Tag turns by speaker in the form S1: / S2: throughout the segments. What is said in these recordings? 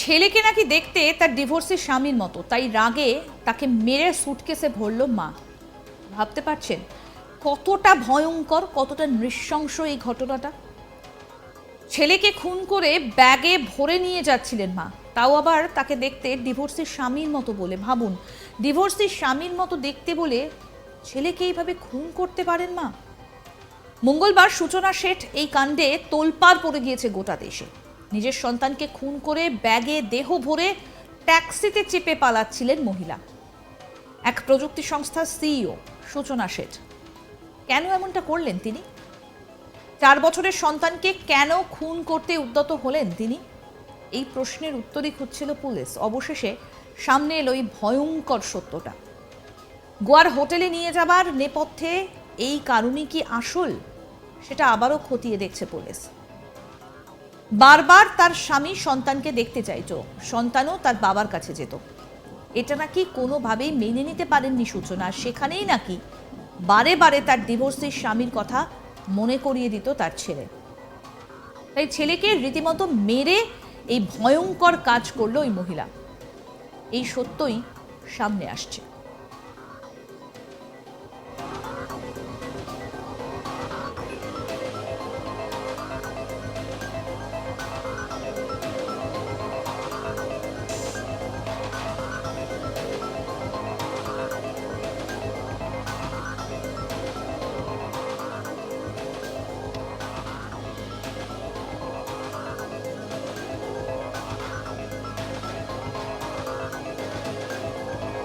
S1: ছেলেকে নাকি দেখতে তার ডিভোর্সের স্বামীর মতো, তাই রাগে তাকে মেরে সুটকেসে ভরল মা। ভাবতে পারছেন কতটা ভয়ঙ্কর, কতটা নৃশংস এই ঘটনাটা? ছেলেকে খুন করে ব্যাগে ভরে নিয়ে যাচ্ছিলেন মা, তাও আবার তাকে দেখতে ডিভোর্সের স্বামীর মতো বলে। ভাবুন ডিভোর্সের স্বামীর মতো দেখতে বলে ছেলেকে এইভাবে খুন করতে পারেন মা? মঙ্গলবার সূচনা শেঠ এই কাণ্ডে তোলপাড় পড়ে গিয়েছে গোটা দেশে। নিজের সন্তানকে খুন করে ব্যাগে দেহ ভরে ট্যাক্সিতে চেপে পালাচ্ছিলেন মহিলা। এক প্রযুক্তি সংস্থার সিইও সূচনা শেঠ। কেন এমনটা করলেন তিনি? চার বছরের সন্তানকে কেন খুন করতে উদ্যত হলেন তিনি? এই প্রশ্নের উত্তরই খুঁজছিল পুলিশ। অবশেষে সামনে এলো এই ভয়ঙ্কর সত্যটা। গোয়ার হোটেলে নিয়ে যাবার নেপথ্যে এই কারণই কি আসল? সেটা আবারও খতিয়ে দেখছে পুলিশ। বারবার তার স্বামী সন্তানকে দেখতে চাইতো। সন্তানও তার বাবার কাছে যেত। এটা নাকি কোনোভাবেই মেনে নিতে পারেননি সূচনা। সেখানেই নাকি বারে বারে তার ডিভোর্সের স্বামীর কথা মনে করিয়ে দিত তার ছেলে। তাই ছেলেকে রীতিমতো মেরে এই ভয়ঙ্কর কাজ করল ওই মহিলা। এই সত্যই সামনে আসছে।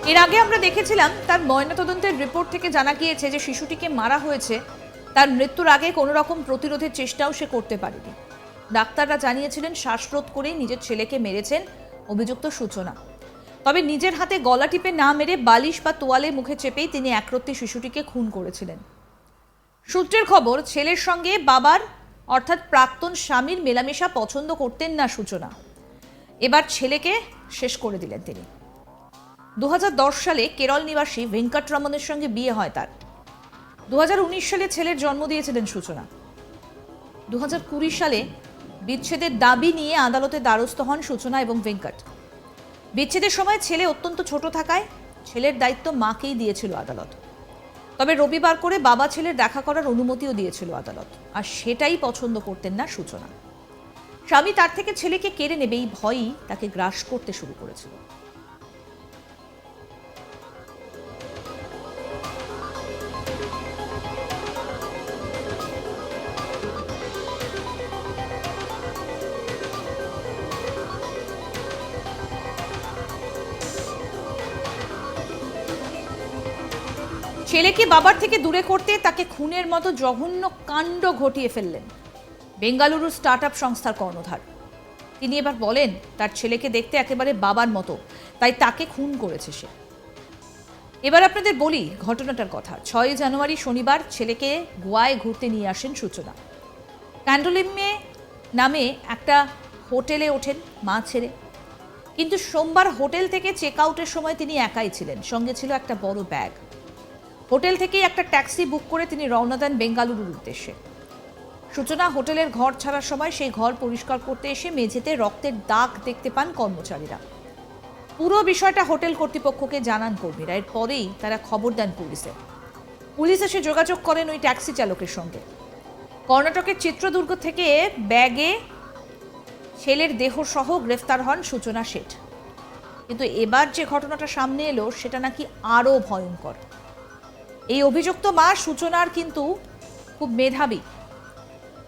S1: এর আগে আমরা দেখেছিলাম তার ময়নাতদন্তের রিপোর্ট থেকে জানা গিয়েছে যে শিশুটিকে মারা হয়েছে। তার মৃত্যুর আগে কোনো রকম প্রতিরোধের চেষ্টাও সে করতে পারেনি। ডাক্তাররা জানিয়েছিলেন, শ্বাসরোধ করেই নিজের ছেলেকে মেরেছেন অভিযুক্ত সূচনা। তবে নিজের হাতে গলা টিপে না মেরে বালিশ বা তোয়ালে মুখে চেপেই তিনি একরত্তি শিশুটিকে খুন করেছিলেন। সূত্রের খবর, ছেলের সঙ্গে বাবার, অর্থাৎ প্রাক্তন স্বামীর মেলামেশা পছন্দ করতেন না সূচনা। এবার ছেলেকে শেষ করে দিলেন তিনি। দু হাজার দশ সালে কেরল নিবাসী ভেঙ্কটরমনের সঙ্গে বিয়ে হয় তার। দুহাজার উনিশ সালে ছেলের জন্ম দিয়েছিলেন সূচনা। দু হাজার কুড়ি সালে বিচ্ছেদের দাবি নিয়ে আদালতে দ্বারস্থ হন সূচনা এবং ভেঙ্কট। বিচ্ছেদের সময় ছেলে অত্যন্ত ছোট থাকায় ছেলের দায়িত্ব মাকেই দিয়েছিল আদালত। তবে রবিবার করে বাবা ছেলের দেখা করার অনুমতিও দিয়েছিল আদালত, আর সেটাই পছন্দ করতেন না সূচনা। স্বামী তার থেকে ছেলেকে কেড়ে নেবে এই ভয়ই তাকে গ্রাস করতে শুরু করেছিল। ছেলেকে বাবার থেকে দূরে করতে তাকে খুনের মতো জঘন্য কাণ্ড ঘটিয়ে ফেললেন বেঙ্গালুরু স্টার্ট আপ সংস্থার কর্ণধার। তিনি এবার বলেন, তার ছেলেকে দেখতে একেবারে বাবার মতো, তাই তাকে খুন করেছে সে। এবার আপনাদের বলি ঘটনাটার কথা। ছয় জানুয়ারি শনিবার ছেলেকে গোয়ায় ঘুরতে নিয়ে আসেন সূচনা। ক্যান্ডোলিমে নামে একটা হোটেলে ওঠেন মা ছেড়ে কিন্তু সোমবার হোটেল থেকে চেক আউটের সময় তিনি একাই ছিলেন। সঙ্গে ছিল একটা বড় ব্যাগ। হোটেল থেকেই একটা ট্যাক্সি বুক করে তিনি রওনা দেন বেঙ্গালুরুর উদ্দেশ্যে। সূচনা, হোটেলের ঘর ছাড়ার সময় সেই ঘর পরিষ্কার করতে এসে মেঝেতে রক্তের দাগ দেখতে পান কর্মচারীরা। পুরো বিষয়টা হোটেল কর্তৃপক্ষকে জানান কর্মীরা। এরপরেই তারা খবর দেন পুলিশে। পুলিশ এসে যোগাযোগ করেন ওই ট্যাক্সি চালকের সঙ্গে। কর্ণাটকের চিত্রদুর্গ থেকে ব্যাগে ছেলের দেহ সহ গ্রেফতার হন সূচনা শেঠ। কিন্তু এবার যে ঘটনাটা সামনে এলো, সেটা নাকি আরও ভয়ঙ্কর। এই অভিযুক্ত মা সূচনার কিন্তু খুব মেধাবী।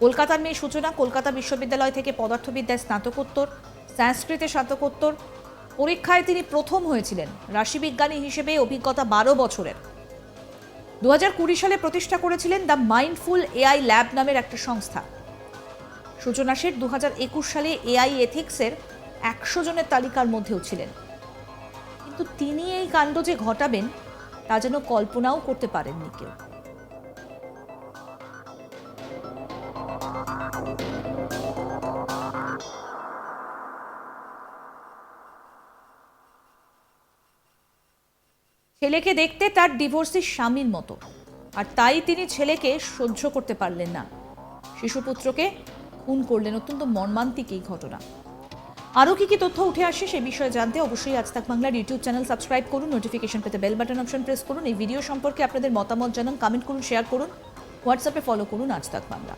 S1: কলকাতার মেয়ে সূচনা কলকাতা বিশ্ববিদ্যালয় থেকে পদার্থবিদ্যায় স্নাতকোত্তর, সংস্কৃতে স্নাতকোত্তর। পরীক্ষায় তিনি প্রথম হয়েছিলেন, রাশিবিজ্ঞানী হিসেবে অভিজ্ঞতা বারো বছরের। দু সালে প্রতিষ্ঠা করেছিলেন দ্য মাইন্ডফুল এআই ল্যাব নামের একটা সংস্থা। সূচনা শেঠ দু একুশ সালে এআই এথিক্সের একশো জনের তালিকার মধ্যেও ছিলেন। কিন্তু তিনি এই কাণ্ড যে ঘটাবেন তা যেন কল্পনাও করতে পারেননি কেউ। ছেলেকে দেখতে তার ডিভোর্সির স্বামীর মতো, আর তাই তিনি ছেলেকে সহ্য করতে পারলেন না। শিশুপুত্রকে খুন করলেন অত্যন্ত মর্মান্তিক এই ঘটনা। আরও কি কি তথ্য উঠে আসে সে বিষয়ে জানতে অবশ্যই আজ তাক বাংলার ইউটিউব চ্যানেল সাবস্ক্রাইব করুন নোটিফিকেশন পেতে বেল বাটন অপশন প্রেস করুন। এই ভিডিও সম্পর্কে আপনাদের মতামত জানান কমেন্ট করুন শেয়ার করুন। হোয়াটসঅ্যাপে ফলো করুন আজ তাক বাংলা।